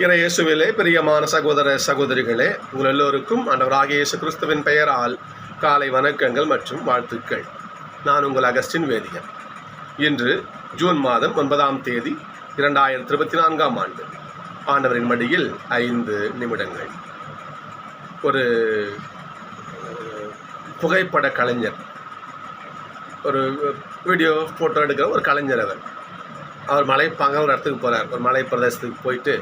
இறை இயேசுவிலே பிரியமான சகோதர சகோதரிகளே உங்கள் எல்லோருக்கும் ஆண்டவராகிய இயேசு கிறிஸ்துவின் பெயரால் காலை வணக்கங்கள் மற்றும் வாழ்த்துக்கள். நான் உங்கள் அகஸ்டின் வேதியன். இன்று ஜூன் மாதம் ஒன்பதாம் தேதி இரண்டாயிரத்தி இருபத்தி நான்காம் ஆண்டு. ஆண்டவரின் மடியில் ஐந்து நிமிடங்கள். ஒரு புகைப்பட கலைஞர். ஒரு வீடியோ ஃபோட்டோ எடுக்கிற ஒரு கலைஞர் அவர். அவர் மலை பாங்க ஒரு இடத்துக்கு போகிறார் ஒரு மலை பிரதேசத்துக்கு போயிட்டு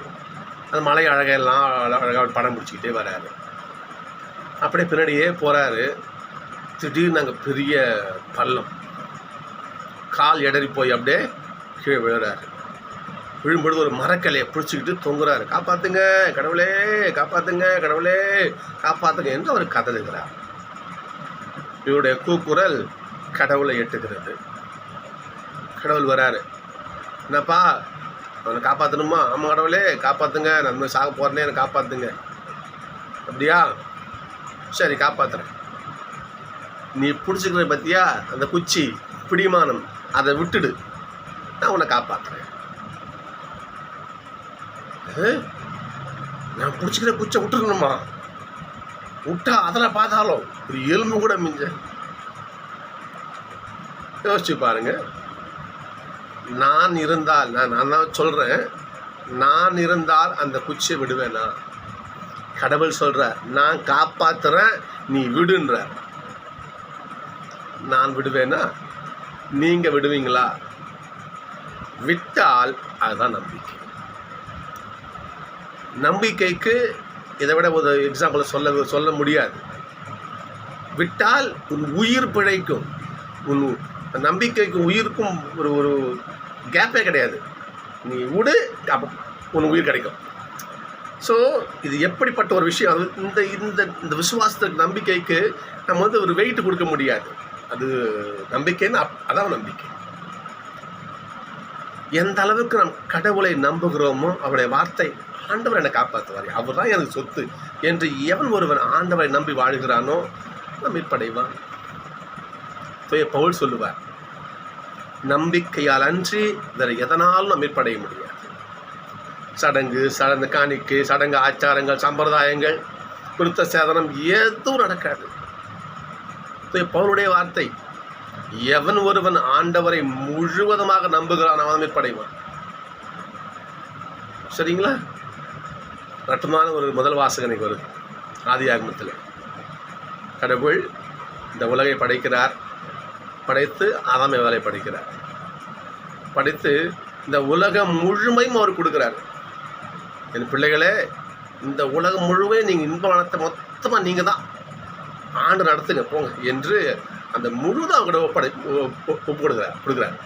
அந்த மலை அழகையெல்லாம் அழகாக படம் பிடிச்சிக்கிட்டே வராரு. அப்படியே பின்னாடியே போகிறாரு திடீர்னு அங்கே பெரிய பள்ளம். கால் இடறி போய் அப்படியே கீழே விழுறாரு. விழும்பொழுது ஒரு மரக்கலையை பிடிச்சிக்கிட்டு தொங்குறாரு. காப்பாற்றுங்க கடவுளே காப்பாற்றுங்க கடவுளே காப்பாற்றுங்க என்று அவர் கதறுகிறார். இவருடைய கூக்குரல் கடவுளை எட்டுகிறது. கடவுள் வராரு. என்னப்பா அவனை காப்பாற்றணுமா ஆமாம் கடவுளே காப்பாற்றுங்க நான் சாக போகிறேனே என்னை காப்பாற்றுங்க அப்படியா? சரி காப்பாற்றுறேன் நீ பிடிச்சிக்கிற பற்றியா அந்த குச்சி பிடிமானம் அதை விட்டுடு. நான் உன்னை காப்பாற்றுறேன் நான் பிடிச்சிக்கிற குச்சை விட்டுருக்கணுமா? விட்டா அதில் பார்த்தாலும் ஒரு எலும்பு கூட மிஞ்ச. யோசிச்சு பாருங்கள் நான் இருந்தால் நான் நான் தான் சொல்கிறேன் நான் இருந்தால் அந்த குச்சியை விடுவேனா கடவுள் சொல்கிற நான் காப்பாற்றுறேன் நீ விடுன்ற. நான் விடுவேனா? நீங்கள் விடுவீங்களா? விட்டால் அதுதான் நம்பிக்கை. நம்பிக்கைக்கு இதை விட ஒரு எக்ஸாம்பிள் சொல்ல சொல்ல முடியாது. விட்டால் உன் உயிர் பிழைக்கும். உன் நம்பிக்கைக்கும் உயிருக்கும் ஒரு ஒரு கேப்பே கிடையாது. நீ விடு அப்போ உனக்கு உயிர் கிடைக்கும். ஸோ இது எப்படிப்பட்ட ஒரு விஷயம்? அது இந்த இந்த இந்த விசுவாசத்துக்கு நம்பிக்கைக்கு நம்ம வந்து ஒரு வெயிட் கொடுக்க முடியாது. அது நம்பிக்கைன்னு அப்- அதான் நம்பிக்கை. எந்த அளவுக்கு நம் கடவுளை நம்புகிறோமோ அவருடைய வார்த்தை ஆண்டவர் என்னை காப்பாற்றுவார் அவர் தான் எனக்கு சொத்து. என்று எவன் ஒருவன் ஆண்டவரை நம்பி வாழ்கிறானோ நம்ம மீட்படைவான் தூய பவுல் சொல்லுவார் நம்பிக்கையால் அன்றி வேறு எதனாலும் நம்ம மீட்படைய முடியாது. சடங்கு சடங்கு காணிக்கு சடங்கு ஆச்சாரங்கள் சம்பிரதாயங்கள் விருத்த சேதனம் எதுவும் நடக்காது. தூய பவுலுடைய வார்த்தை எவன் ஒருவன் ஆண்டவரை முழுவதுமாக நம்புகிறான் அவன் மீட்படைவான் சரிங்களா? ரட்டமான ஒரு முதல் வாசகனைக்கு வருது ஆதி ஆகமத்தில். கடவுள் இந்த உலகை படைக்கிறார். படைத்து ஆதாம் வேலை படிக்கிறார். படித்து இந்த உலகம் முழுமையும் அவர் கொடுக்குறார். என் பிள்ளைகளே இந்த உலகம் முழுமையும் நீங்கள் இன்ப வளத்தை மொத்தமாக நீங்கள் தான். ஆண்டு நடத்துங்க போங்க என்று அந்த முழுதான் அவங்க ஒப்படை ஒப்பு கொடுக்குறார் கொடுக்குறார்.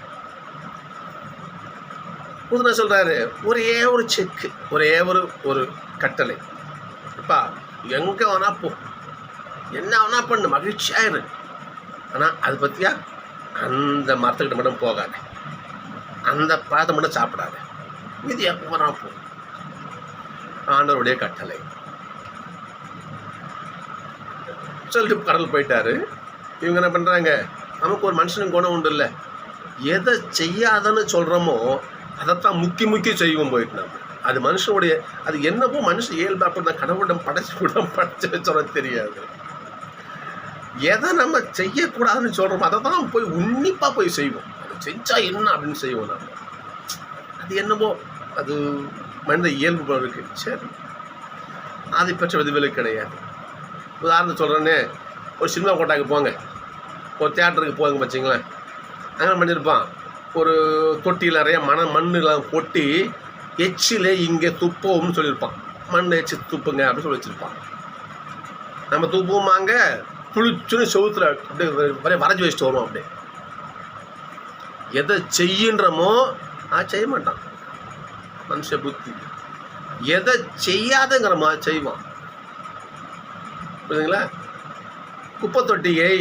புதுனா சொல்கிறாரு ஒரே ஒரு செக்கு ஒரே ஒரு ஒரு கட்டளை. அப்பா எங்கே வேணா போ. என்ன வேணா பண்ணு மகிழ்ச்சியாக இரு. ஆனால் அதை பற்றியா அந்த மரத்துக்கிட்ட மட்டும் போகாத. அந்த பழத்தை மட்டும் சாப்பிடாத. இது எப்போ வேணா போ. ஆண்டவருடைய கட்டளை. சொல்லிட்டு கடல் போயிட்டாரு. இவங்க என்ன பண்ணுறாங்க நமக்கு ஒரு மனுஷனுக்கு குணம் உண்டு இல்லை. எதை செய்யாதன்னு சொல்கிறோமோ அதைத்தான் முக்கி முக்கி செய்வோம் போயிட்டு நம்ம. அது மனுஷனுடைய அது என்னவோ மனுஷன் இயல்பு அப்படி நான் கடவுளிடம் படைச்சு கூட படைச்சு சொல்ல தெரியாது. எதை நம்ம செய்யக்கூடாதுன்னு சொல்கிறோமோ அதை தான் போய் உன்னிப்பாக போய் செய்வோம். அது என்ன அப்படின்னு செய்வோம் நம்ம அது என்னவோ அது மனித இயல்பு போல சரி. அது பெற்ற விதிவிலக்கு கிடையாது. உதாரணம் சொல்கிறேன்னே ஒரு சினிமா கோட்டாக்கு போங்க. ஒரு தேட்டருக்கு போங்க வச்சிங்களேன் அங்கே பண்ணியிருப்பான் ஒரு தொட்டியில் நிறைய மண மண்ணெலாம் கொட்டி எச்சில் இங்கே துப்போம்னு சொல்லியிருப்பான். மண் எச்சி துப்புங்க அப்படின்னு சொல்லி வச்சுருப்பான். நம்ம துப்புவோமாங்க? புளிச்சுன்னு செவுத்தில் அப்படியே வரைஞ்சி வச்சுட்டு வருவோம் அப்படியே. எதை செய்யுன்றமோ நான் செய்ய மாட்டான். மனுஷ புத்தி. எதை செய்யாதங்கிறமா செய்வான். புரியுதுங்களா? குப்பை தொட்டியை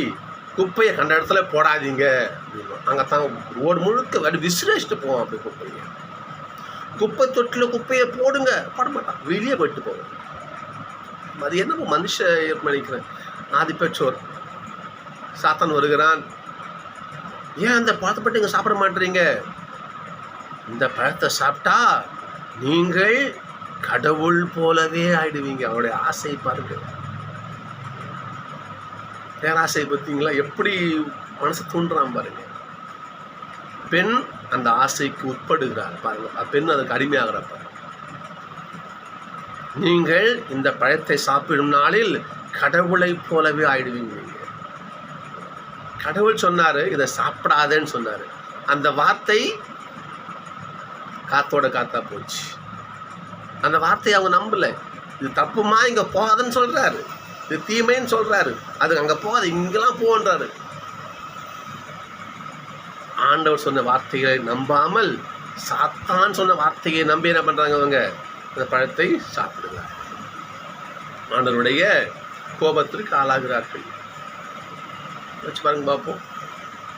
குப்பையை கண்ட இடத்துல போடாதீங்க அங்கே தான் ஓடு முழுக்க அப்படி விசிரேச்சிட்டு போவோம் அப்படி குப்பையை. குப்பை தொட்டியில் குப்பையை போடுங்க. போட மாட்டான். வெளியே போயிட்டு போவோம் அது என்னமோ மனுஷ ஏற்பணிக்கிறேன் ஆதி பெற்றோர் சாத்தான் வருகிறான். ஏன் அந்த பழத்தை பட்டு இங்கே சாப்பிட மாட்டீங்க? இந்த பழத்தை சாப்பிட்டா நீங்கள் கடவுள் போலவே ஆயிடுவீங்க. அவருடைய ஆசை பாருங்க. பேராசை பார்த்தீங்களா எப்படி மனசு தூண்டுறான் பாருங்க. பெண் அந்த ஆசைக்கு உட்படுகிறார் பாருங்க. பெண் அதுக்கு அடிமையாகிறார் பாருங்க. நீங்கள் இந்த பழத்தை சாப்பிடும் நாளில் கடவுளைப் போலவே ஆயிடுவீங்க. கடவுள் சொன்னாரு இதை சாப்பிடாதேன்னு சொன்னார். அந்த வார்த்தை காத்தோட காத்தா போச்சு. அந்த வார்த்தையை அவங்க நம்பல. இது தப்புமா? இங்க போகாதுன்னு சொல்றாரு. இது தீமைன்னு சொல்றாரு. அது அங்க போகாது இங்கெல்லாம் போன்றாரு. ஆண்டவர் சொன்ன வார்த்தைகளை நம்பாமல் சாத்தான் சொன்ன வார்த்தையை நம்பி என்ன பண்றாங்க அவங்க அந்த பழத்தை சாப்பிடுங்க ஆண்டவருடைய கோபத்திற்கு ஆளாகிறார்கள். வச்சு பாருங்க பார்ப்போம்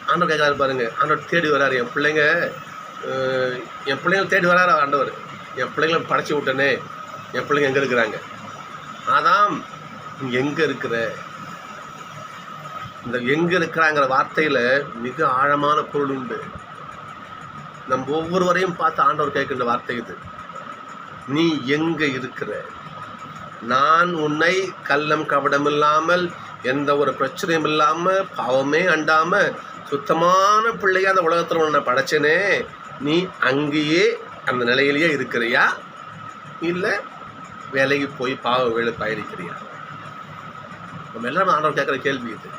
ஆண்டவர் கேட்குறாரு பாருங்க. ஆண்டவர் தேடி வராரு. என் பிள்ளைங்க என் பிள்ளைங்களை தேடி வராரு ஆண்டவர்? என் பிள்ளைங்களை படைச்சி விட்டனே. என் பிள்ளைங்க எங்கே இருக்கிறாங்க? அதாம் நீ எங்கே இருக்கிற? இந்த எங்கே இருக்கிறாங்கிற வார்த்தையில் மிக ஆழமான பொருள் உண்டு. நம்ம ஒவ்வொருவரையும் பார்த்து ஆண்டவர் கேட்கின்ற வார்த்தை இது. நீ எங்கே இருக்கிற? நான் உன்னை கள்ளம் கபடம் இல்லாமல் எந்த ஒரு பிரச்சனையும் இல்லாமல் பாவமே அண்டாமல் சுத்தமான பிள்ளையா அந்த உலகத்தில் உன்னை படைச்சனே நீ அங்கேயே அந்த நிலையிலேயே இருக்கிறியா? இல்லை வேலைக்கு போய் பாவ வேலை பயணிக்கிறியா நம்ம எல்லாரும் ஆண்டவர் கேட்குற கேள்வி இது.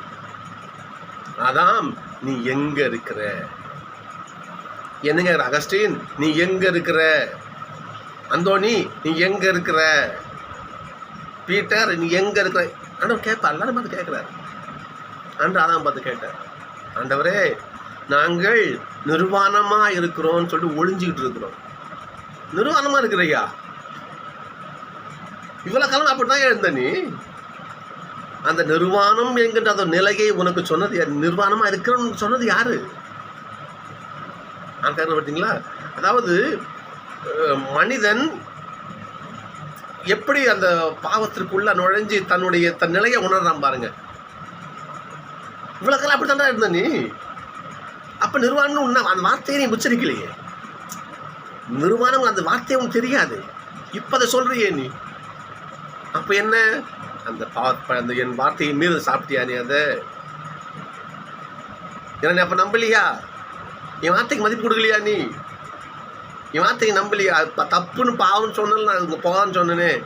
அதான் நீ எங்க இருக்கிற? என்னங்க அகஸ்டின் நீ எங்க இருக்கிற? அந்தோனி நீ எங்க இருக்கிற? பீட்டர் நீ எங்கே இருக்கிற? ஆண்டவர் கேட்பா எல்லாரும் பார்த்து கேட்குறாரு. ஆண்டு அதான் பார்த்து கேட்டார். ஆண்டவரே நாங்கள் நிர்வாணமாக இருக்கிறோம்னு சொல்லிட்டு ஒழிஞ்சிக்கிட்டு இருக்கிறோம். நிர்வாணமாக இருக்கிறையா? இவ்வளோ காலம் அப்படிதான் எழுந்த நீ. அந்த நிர்வாணம் என்கின்ற அந்த நிலையை உனக்கு சொன்னது நிர்வாணமாக இருக்கிறோம்னு சொன்னது யாரு? ஆண்காரர் பார்த்தீங்களா அதாவது மனிதன் எப்படி அந்த பாவத்திற்குள்ள நுழைஞ்சு தன்னுடைய தன் நிலையை உணர்றான் பாருங்க. இவ்வளோ காலம் அப்படித்தான்டா இருந்த நீ? அப்போ நிர்வாணம் உன்ன அந்த வார்த்தையை நீ உச்சரிக்கலையே. நிர்வாணம் அந்த வார்த்தையை உனக்கு தெரியாது. இப்போ அதை சொல்கிறியே நீ. அப்போ என்ன? அந்த பா அந்த என் வார்த்தையை மீது சாப்பிட்டியா நீ அதை? ஏன்னா நீ நம்பலையா? என் வார்த்தைக்கு மதிப்பு கொடுக்கலையா நீ? என் வார்த்தையை நம்பலையா. அது தப்புன்னு பாவம்னு சொன்னல நான் அங்கே போகான்னு சொன்னேனே.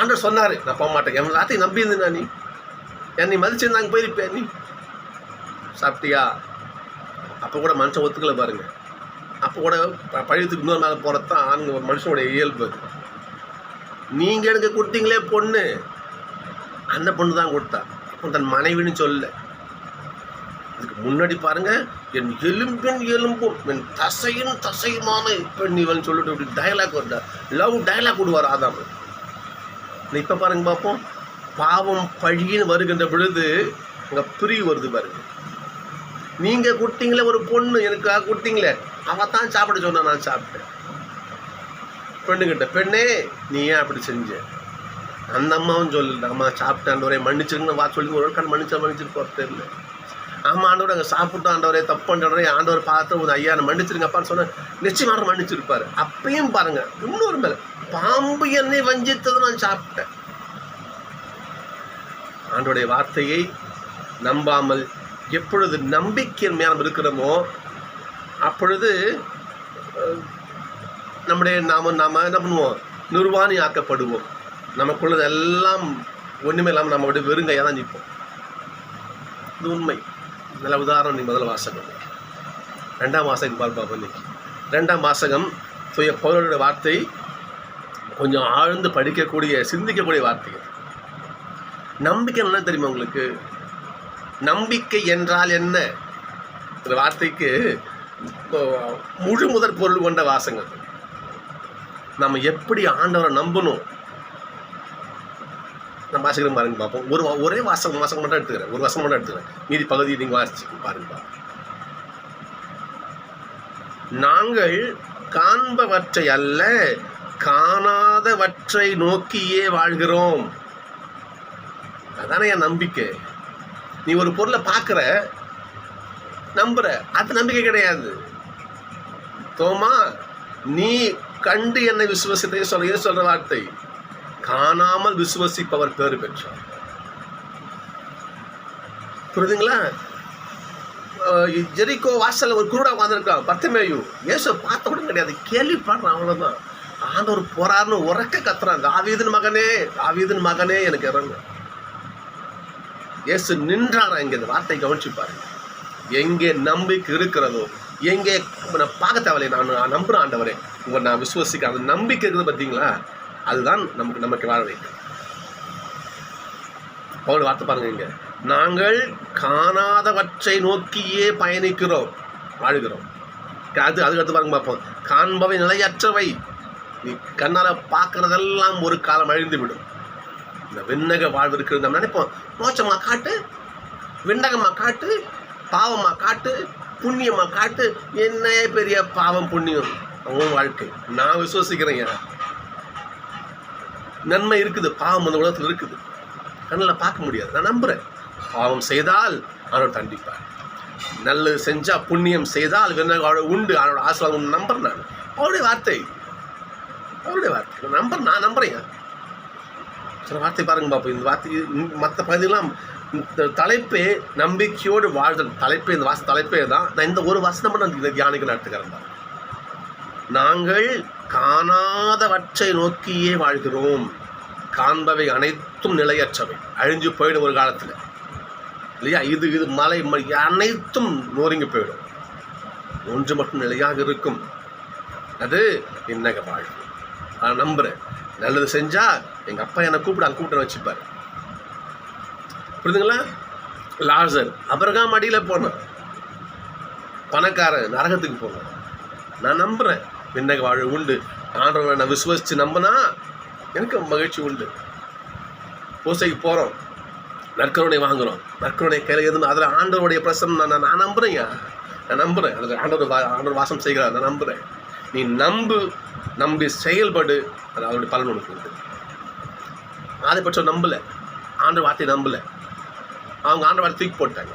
ஆண்டர் சொன்னார் நான் போக மாட்டேன். என் வார்த்தையை நம்பி நான் நீ? என்னை நீ மதிச்சிருந்தாங்க போயிருப்பேன் நீ? சாப்பிட்டியா? அப்போ கூட மனுஷன் ஒத்துக்கலை பாருங்க. அப்போ கூட ப- பழியத்துக்கு இன்னொரு மேலே போகிறது தான் ஆணுங்க ஒரு மனுஷனுடைய இயல்பு. நீங்கள் எனக்கு கொடுத்தீங்களே பொண்ணு. அந்த பொண்ணு தான் கொடுத்தா. அப்போ தன் மனைவின்னு சொல்லலை. இதுக்கு முன்னாடி பாருங்க என் எலும்பின் எலும்பும் என் தசையும் தசையுமான பெண் இவன் சொல்லிட்டு இப்படி டயலாக் வருடா லவ் டயலாக் விடுவார் ஆதாம். இப்போ பாருங்க பார்ப்போம். பாவம் பழின்னு வருகின்ற பொழுது அங்கே பிரிவு வருது பாருங்க. நீங்க கொடுத்தீங்களே ஒரு பொண்ணு எனக்காக கொடுத்தீங்களே அவள் தான் சாப்பிட சொன்னா நான் சாப்பிட்டேன். பெண்ணுக்கிட்ட பெண்ணே நீ ஏன் அப்படி செஞ்ச? அந்த அம்மாவும் சொல்லல அம்மா சாப்பிட்டேன் ஒரே மன்னிச்சிருங்கன்னு வா சொல்லி ஒரு கண் மன்னிச்சா மன்னிச்சிட்டு தெரியல. ஆமாம் ஆண்டவர் அங்கே சாப்பிட்டோம் ஆண்டவரே தப்பு பண்ணுறவரே ஆண்டவர் பார்த்து ஒரு ஐயா நான் மன்னிச்சிருங்கப்பான்னு சொன்னால் நிச்சயமாக மன்னிச்சிருப்பாரு. அப்பயும் பாருங்க இன்னொரு மேலே பாம்பு என்னை வஞ்சித்தது நான் சாப்பிட்டேன். ஆண்டோடைய வார்த்தையை நம்பாமல் எப்பொழுது நம்பிக்கையின் நம்ம இருக்கிறோமோ அப்பொழுது நம்முடைய நாம நாம் என்ன பண்ணுவோம்? நிர்வாணி ஆக்கப்படுவோம் நமக்குள்ளது எல்லாம் ஒன்றுமே இல்லாமல் நம்ம அப்படியே வெறுங்கையாக தான் நிற்போம். இது உண்மை. நல்ல உதாரணம் நீ முதல் வாசகம் ரெண்டாம் வாசகம் பால் பாப்பா இன்னைக்கு ரெண்டாம் வாசகம் தூய பௌரனுடைய வார்த்தை கொஞ்சம் ஆழ்ந்து படிக்கக்கூடிய சிந்திக்கக்கூடிய வார்த்தை நம்பிக்கை என்ன தெரியுமா உங்களுக்கு நம்பிக்கை என்றால் என்ன இந்த வார்த்தைக்கு முழு முதற் பொருள் கொண்ட வாசகம் நம்ம எப்படி ஆண்டவரை நம்பணும் நம்ம வாசிக்கிறோம் பாருங்க பார்ப்போம் ஒரு வா- ஒரே வாசகம் வாசகம் மட்டும் எடுத்துக்கிறேன். ஒரு வாசகம் மட்டும் எடுத்துக்கிறேன். மீதி பகுதியை நீங்கள் வாசிச்சு பாருங்க பாருங்க. நாங்கள் காண்பவற்றை அல்ல காணாதவற்றை நோக்கியே வாழ்கிறோம். அதானே என் நம்பிக்கை. நீ ஒரு பொருளை பார்க்குற நம்புற. அது நம்பிக்கை கிடையாது. தோமா நீ கண்டு என்னை விசுவசித்தே சொல்ல சொல்ற வார்த்தை. காணாமல் விசுவசிப்பவர் பேறு பெற்றார். புரியுதுங்களா? ஜெரிக்கோ வாசல்ல ஒரு குருடா உட்காந்துருக்கான் பர்த்தமேயு ஏசு பார்த்த கூட கிடையாது கேள்விப்படுறான் அவ்வளோதான் ஆண்டவர் போறாருன்னு உறக்க கத்துறான் தாவீதின் மகனே தாவீதின் மகனே எனக்கு இறங்க. இயேசு நின்றாரா இங்க இந்த வார்த்தை கவனிச்சு பாருங்க எங்கே நம்பிக்கை இருக்கிறதோ எங்கே நான் பார்க்க தேவையில்லை நான் நான் நம்புறேன் ஆண்டவரே. உங்களை நான் விசுவசிக்க அந்த நம்பிக்கை இருக்குது பார்த்தீங்களா அதுதான் நமக்கு நமக்கு வாழ வைக்கும் பவுல் வார்த்தை பாருங்க இங்க. நாங்கள் காணாதவற்றை நோக்கியே பயணிக்கிறோம் வாழ்கிறோம். அது அதுக்கு அடுத்து பாருங்க பார்ப்போம். காண்பவை நிலையற்றவை. நீ கண்ணால் பார்க்கறதெல்லாம் ஒரு காலம் அழிந்து விடும் இந்த விண்ணக வாழ்வு இருக்கிறது நம்ம நினைப்போம். மோச்சமாக காட்டு விண்ணகமாக காட்டு பாவமாக காட்டு புண்ணியமாக காட்டு. என்ன பெரிய பாவம் புண்ணியம். அவங்க வாழ்க்கை. நான் விசுவசிக்கிறேங்க நன்மை இருக்குது பாவம் அந்த உலகத்தில் இருக்குது. கண்ணில் பார்க்க முடியாது. நான் நம்புகிறேன் பாவம் செய்தால் அவனோட தண்டிப்பார். நல்லது செஞ்சால் புண்ணியம் செய்தால் விண்ணக உண்டு அவனோட ஆசீர்வாதம் உண்டு. நம்புறேன் நான். அவருடைய வார்த்தை. அவருடைய வார்த்தை. நான் நம்புறேன் நான் நம்புறேன் சில வார்த்தை பாருங்க பாப்பா இந்த வார்த்தை மற்ற பகுதியெல்லாம் இந்த தலைப்பே நம்பிக்கையோடு வாழ்தல். தலைப்பே இந்த வாச தலைப்பே தான். நான் இந்த ஒரு வசனம் மட்டும் இந்த தியானிக்க நடத்துக்கிறேன் பாருங்க. நாங்கள் காணாதவற்றை நோக்கியே வாழ்கிறோம். காண்பவை அனைத்தும் நிலையற்றவை. அழிஞ்சு போயிடும் ஒரு காலத்தில். இல்லையா? இது இது மலை அனைத்தும் நொறுங்கி போயிடும். ஒன்று மட்டும் நிலையாக இருக்கும். அது இன்னக வாழ்வு. நான் நம்புகிறேன் நல்லது செஞ்சால் எங்கள் அப்பா என்னை கூப்பிட அங்கே கூப்பிட்டு வச்சுப்பார். புரியுதுங்களா லாசர் அபரகாம் அடியில் போனேன். பணக்காரன் நரகத்துக்கு போனேன். நான் நம்புகிறேன் விண்ணக வாழ்வு உண்டு. ஆண்டவரை நான் விசுவசித்து நம்பினா எனக்கு மகிழ்ச்சி உண்டு. பூசைக்கு போகிறோம் நற்கருணை வாங்குகிறோம் நற்கருணை கையில் இருந்து அதில் ஆண்டவருடைய பிரசனம் நான் நான் நம்புறேங்க நான் நம்புறேன். அதில் ஆண்டவர் வா ஆண்டவர் வாசம் செய்கிறார். நான் நம்புகிறேன் நீ நம்பு நம்பி செயல்படு. அது அவருடைய பலன் உனக்கு உண்டு. ஆதிபட்சம் நம்பல. ஆண்டவர் வார்த்தையை நம்பல. அவங்க ஆண்டவர் வார்த்தை தூக்கி போட்டாங்க.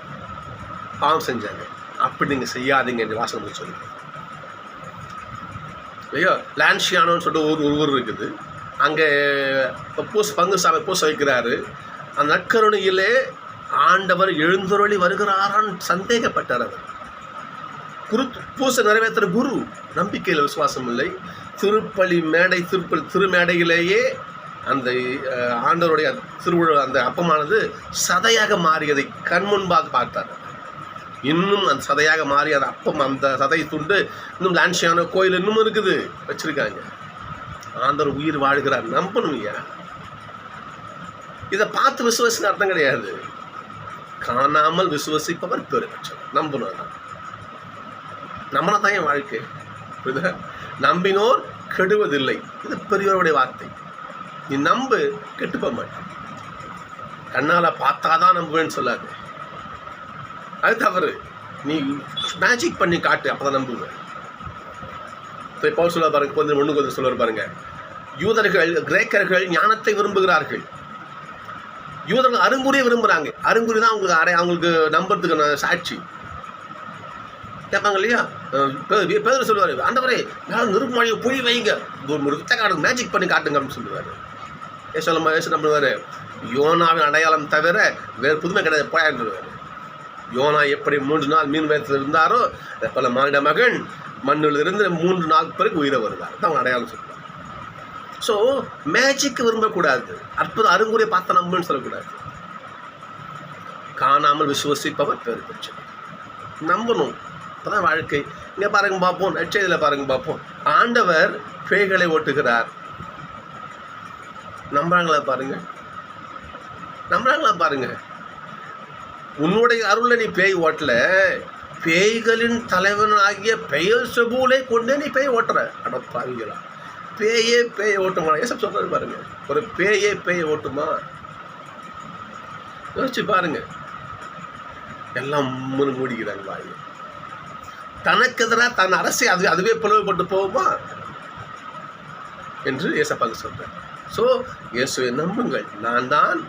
பாவம் செஞ்சாங்க. அப்படி நீங்கள் செய்யாதீங்க என்று வாசகம் சொல்லுங்கள் சொல்லுங்க ஐயோ லான்ஷியானோன்னு சொல்லிட்டு ஒரு ஒரு ஊர் இருக்குது. அங்கே பூஸ் பங்கு சாமி பூச வைக்கிறாரு. அந்த நற்கருணையிலே ஆண்டவர் எழுந்தருளி வருகிறாரான்னு சந்தேகப்பட்டார் அவர். குரு பூசை நிறைவேற்றுற குரு நம்பிக்கையில் விசுவாசம் இல்லை. திருப்பலி மேடை திருப்பலி திருமேடையிலேயே அந்த ஆண்டவருடைய திருவிழா அந்த அப்பமானது சதையாக மாறியதை கண் முன்பாக பார்த்தார். இன்னும் அந்த சதையாக மாறி அந்த அப்பம் அந்த சதை துண்டு இன்னும் லான்சியான கோயில் இன்னும் இருக்குது. வச்சிருக்காங்க. ஆண்டவர் உயிர் வாழ்கிறார். நம்பணும் ஐயா. இதை பார்த்து விசுவசின அர்த்தம் கிடையாது. காணாமல் விசுவசிப்பவர் பெருமைச்சர் நம்பணும் அதான் நம்மள தான் என் வாழ்க்கை. புரியுதா? நம்பினோர் கெடுவதில்லை. இது பெரியவருடைய வார்த்தை. நீ நம்பு கெட்டுப்ப மாட்டேன் கண்ணால் பார்த்தாதான் நம்புவேன்னு சொல்லாது. அது தவறு. நீ மேஜிக் பண்ணி காட்டு அப்போதான் நம்புவேன். இப்போ பவுல் சொல்ல பாருங்க கொஞ்சம் ஒன்று கொஞ்சம் சொல்லுவார் பாருங்க. யூதர்கள் கிரேக்கர்கள் ஞானத்தை விரும்புகிறார்கள். யூதர்கள் அருங்குறியை விரும்புகிறாங்க அருங்குறி தான் அவங்களுக்கு அரை அவங்களுக்கு நம்புறதுக்கான சாட்சி. கேட்பாங்க இல்லையா? பேர் சொல்லுவார் ஆண்டவரே நான் நிருப்பமொழியை புழி வைங்க. ஒரு வித்த மேஜிக் பண்ணி காட்டுங்க அப்படின்னு சொல்லுவார். ஏ சொல்ல ஏசு நம்புவார் யோனாவின் அடையாளம் தவிர வேறு புதுமை கிடையாது போயாண்டுருவார் யோனா எப்படி மூன்று நாள் மீன் வயத்தில் இருந்தாரோ பல மானிட மகன் மண்ணில் இருந்து மூன்று நாள் பிறகு உயிரை வருவார். தான் அவங்க அடையாளம் சொல்லுவார் ஸோ மேஜிக் விரும்பக்கூடாது. அற்புத அருங்குறை பார்த்த நம்புன்னு சொல்லக்கூடாது. காணாமல் விசுவசிப்பவர் பேர் பெற்று. நம்பணும். அப்போதான் வாழ்க்கை. இங்கே பாருங்க பார்ப்போம். நச்செய்தியில் பாருங்க பார்ப்போம். ஆண்டவர் பேய்களை ஓட்டுகிறார். நம்புறாங்களா பாருங்க? நம்புறாங்களா பாருங்க? உன்னுடைய அருளை நீ பேய் ஓட்டல. பேய்களின் தலைவன் ஆகிய பெயல் செபூலை கொண்டே நீ பேய் ஓட்டுற. அட பாவிங்களா பேயே பேய் ஓட்டுமா? ஏசப் சொல்றாரு பாருங்க. ஒரு பேயே பேயை ஓட்டுமா? யோசிச்சு பாருங்க. எல்லாம் முன்னு மூடிக்கிறாங்க வாய். தனக்கு எதிராக தன் அரசை அது அதுவே பிளவுபட்டு போகுமா? என்று ஏசப்பாங்க சொல்றேன் ஸோ இயேசுவை நம்புங்கள். நான் தான்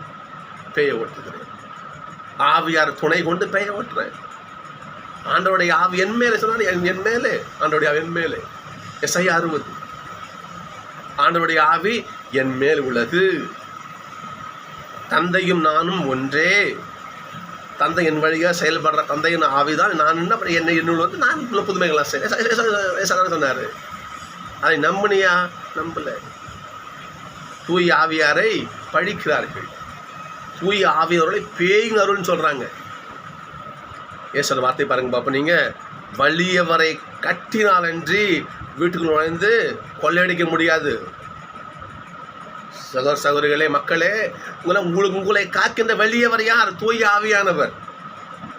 பேயை ஓட்டுகிறேன். ஆவியார் துணை கொண்டு பெயர் ஓட்டுறேன் ஆண்டோடைய ஆவி என் மேலே சொன்னார் என் என் மேலே. ஆண்டோடைய ஆவி என் மேலே. எஸ்ஐ அறுபது. ஆண்டோடைய ஆவி என் மேல் உள்ளது. தந்தையும் நானும் ஒன்றே. தந்தை என் வழியாக செயல்படுற தந்தையின் ஆவிதான். நான் என்ன என்னை என்னுள் வந்து நான் உள்ள புதுமைகளாக செய்ய சொன்னார். அதை நம்பினியா? நம்பல. தூய் ஆவியாரை பழிக்கிறார்கள். தூய் ஆவியவர்களை பேயின் அருள்னு சொல்கிறாங்க ஏசோட வார்த்தை பாருங்க பாப்பா நீங்கள் வலியவரை கட்டினாலன்றி வீட்டுக்குள் நுழைந்து கொள்ளையடிக்க முடியாது. சகோதர சகோதரிகளே மக்களே உங்களை உங்களுக்கு உங்களை காக்கின்ற வெளியவர் யார்? தூய ஆவியானவர்.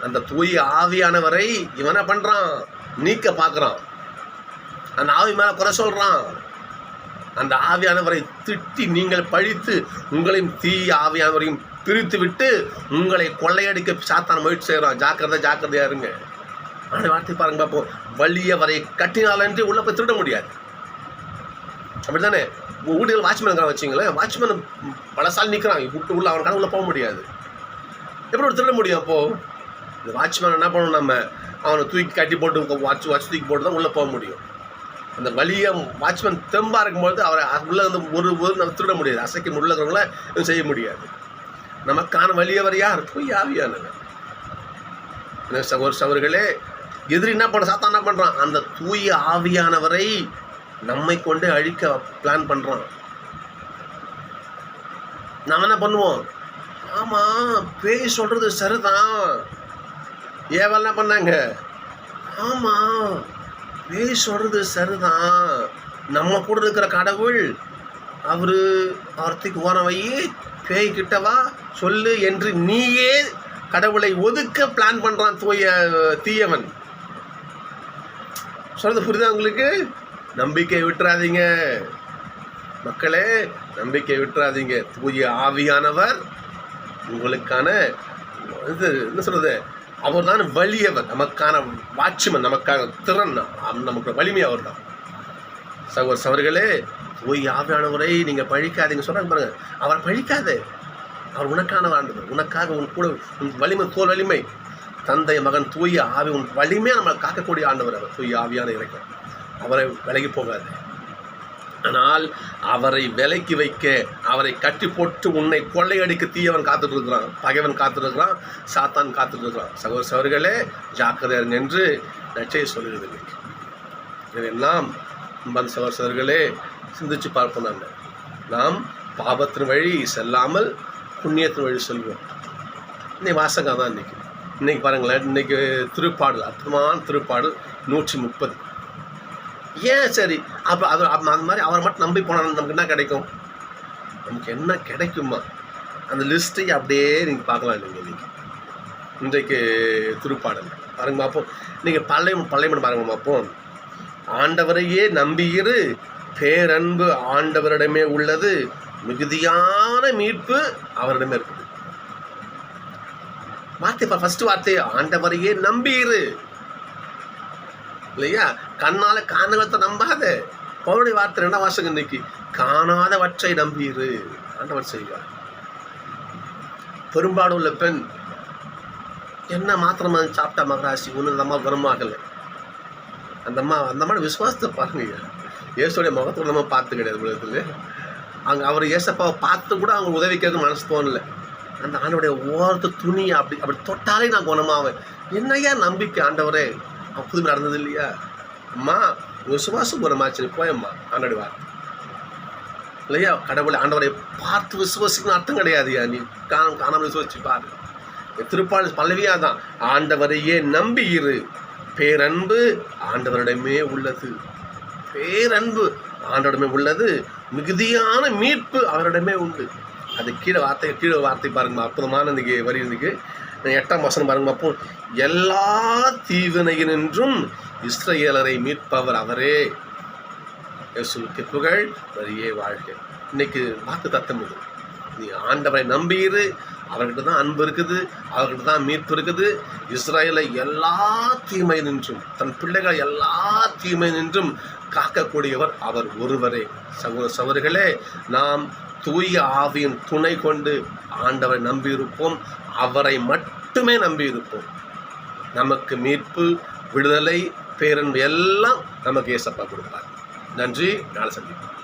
அந்த தூய ஆவியானவரை இவனை பண்ணுறான் நீக்க பார்க்குறான். அந்த ஆவி மேலே குறை சொல்கிறான் அந்த ஆவியானவரை திட்டி நீங்கள் பழித்து உங்களையும் தீய ஆவியானவரையும் பிரித்து விட்டு உங்களை கொள்ளையடிக்க சாத்தான் முயற்சி செய்கிறான். ஜாக்கிரதை ஜாக்கிரதையா இருங்க. ஆனால் வார்த்தை பாருங்க பார்ப்போம் வலியவரை கட்டினாலன்றி உள்ள போய் திருட முடியாது. அப்படிதானே வீடுகள் வாட்ச்மேன் வச்சிங்களேன் வாட்ச்மேன் பலசால் நிற்கிறான் விட்டு உள்ள அவன் உள்ளே போக முடியாது. எப்படி ஒரு திருட முடியும் அப்போது இந்த வாட்ச்மேன் என்ன பண்ணணும் நம்ம? அவனை தூக்கி கட்டி போட்டு வாட்ச் வாட்ச் தூக்கி போட்டு தான் உள்ளே போக முடியும். அந்த வலிய வாட்ச்மேன் தெம்பாக இருக்கும்போது அவரை உள்ளே வந்து ஒரு ஒரு நம்ம திருட முடியாது. அசைக்க உள்ள இருக்கிறவங்கள எதுவும் செய்ய முடியாது. நமக்கான வலியவர் யார்? தூய் ஆவியானவர் என்ன சகோதர சகோதரிகளே எதிரி என்ன பண்ண சாத்தான் என்ன பண்ணுறான் அந்த தூய ஆவியானவரை நம்மை கொண்டு அழிக்க பிளான் பண்ணுறான் நாம் என்ன பண்ணுவோம்? ஆமாம் பேய் சொல்கிறது சரிதான். ஏவல் என்ன பண்ணாங்க? ஆமாம் பேய் சொல்கிறது சரிதான். நம்ம கூட இருக்கிற கடவுள் அவர் அவர்த்துக்கு ஓர வை பேய் கிட்டவா சொல்லு என்று நீயே கடவுளை ஒதுக்க பிளான் பண்ணுறான் தூய தீயவன். சொல்கிறது புரியுதா உங்களுக்கு? நம்பிக்கை விட்டுறாதீங்க. மக்களே நம்பிக்கை விட்டுறாதீங்க. தூய ஆவியானவர் உங்களுக்கான இது என்ன சொல்கிறது அவர் தான் வலியவர். நமக்கான வாட்சிமன் நமக்கான திறன். நமக்கு வலிமை அவர் தான் சகோதர சவர்களே தூய் ஆவியானவரை நீங்கள் பழிக்காதீங்க. சொன்னாங்க பாருங்கள் அவர் பழிக்காதே. அவர் உனக்கான ஆண்டவர். உனக்காக உன் கூட உன் வலிமை தோல் வலிமை. தந்தை மகன் தூய ஆவி உன் வலிமையாக நம்மளை காக்கக்கூடிய ஆண்டவர் அவர். தூய ஆவியான இறைக்கம் அவரை விலகி போகாது. ஆனால் அவரை விலைக்கு வைக்க அவரை கட்டி போட்டு உன்னை கொள்ளையடிக்க தீயவன் காத்துட்டு இருக்கிறான் பகைவன் காத்துட்டு இருக்கிறான் சாத்தான் காத்துட்டு இருக்கிறான் சகோதர சவர்களே ஜாக்கிரதையர் என்று நச்சை சொல்லுகிறது இதை நாம் சகோதரர்களே சிந்திச்சு பார்ப்போம் நாங்கள் நாம் பாபத்தின் வழி செல்லாமல் புண்ணியத்தின் வழி செல்வோம். இன்னைக்கு வாசகம் தான் இன்றைக்கி இன்றைக்கி பாருங்களேன் இன்னைக்கு திருப்பாடல் அற்புதமான திருப்பாடல் நூற்றி முப்பது ஏன் சரி? அப்போ அது அந்த மாதிரி அவரை மட்டும் நம்பி போனால் நமக்கு என்ன கிடைக்கும்? நமக்கு என்ன கிடைக்குமா? அந்த லிஸ்ட்டை அப்படியே நீங்கள் பார்க்கலாம் நீங்கள் இன்னைக்கு. இன்றைக்கு திருப்பாடல். பாருங்க பார்ப்போம் நீங்கள் பழைய பழைய பாருங்க பார்ப்போம் ஆண்டவரையே நம்பியிரு பேரன்பு ஆண்டவரிடமே உள்ளது. மிகுதியான மீட்பு அவரிடமே இருக்குது. வார்த்தை ஃபர்ஸ்ட் வார்த்தை ஆண்டவரையே நம்பியிரு இல்லையா? கண்ணால காணவத்தை நம்பாத. பவுனுடைய வார்த்தை ரெண்டாம் வாசகம் இன்னைக்கு காணாதவற்றை நம்பியிரு ஆண்டவர் செய்வார். பெரும்பாடு உள்ள பெண் என்ன மாத்திரமா சாப்பிட்டா மகராசி? ஒன்று அந்த அம்மா குணமாகலை அந்த அம்மா அந்த அம்மா விசுவாசத்தை பாருங்க இயேசுடைய முகத்தோட நம்ம பார்த்து கிடையாது உலகத்தில் அங்கே அவர் ஏசப்பாவை பார்த்து கூட அவங்க உதவிக்கிறது மனசு தோணலை. அந்த ஆண்டோடைய ஓரத்து துணியை அப்படி அப்படி தொட்டாலே நான் குணமாவேன். என்னையா நம்பிக்கை ஆண்டவரே? அவன் புதுமை நடந்தது இல்லையா? அம்மா விசுவாசம் குணமாச்சு போயம்மா ஆண்டோடைய வார்த்தை. இல்லையா? கடவுளை ஆண்டவரை பார்த்து விசுவாசிக்கணும் அர்த்தம் கிடையாதுயா நீ காணம் காணாமல் விசுவாசி பாரு. திருப்பாளர் பல்லவியாக தான் ஆண்டவரையே நம்பி இரு பேரன்பு ஆண்டவரிடமே உள்ளது. பேரன்பு ஆண்டவரிடமே உள்ளது. மிகுதியான மீட்பு அவரிடமே உண்டு. அது கீழே வார்த்தை கீழே வார்த்தை பாருங்க அற்புதமான இன்னைக்கு வரி இன்னைக்கு எட்டாம் வசனம் பாருங்க அப்போ எல்லா தீவினையினின்றும் இஸ்ரேலரை மீட்பவர் அவரே. இயேசுவுக்கு புகழ் வரியே வாழ்க்கை இன்னைக்கு வாக்கு தத்தம் இது. நீ ஆண்டவரை நம்பியிரு அவர்கிட்ட தான் அன்பு இருக்குது. அவர்கிட்ட தான் மீட்பு இருக்குது. இஸ்ரேலை எல்லா தீமை நின்றும் தன் பிள்ளைகள் எல்லா தீமை நின்றும் காக்கக்கூடியவர் அவர் ஒருவரே. சகோதர சகோதரிகளே நாம் தூய ஆவியின் துணை கொண்டு ஆண்டவரை நம்பியிருப்போம். அவரை மட்டுமே நம்பியிருப்போம். நமக்கு மீட்பு விடுதலை பேரன்பு எல்லாம் நமக்கு ஏசப்பா கொடுப்பார். நன்றி. நாளை சந்திப்போம்.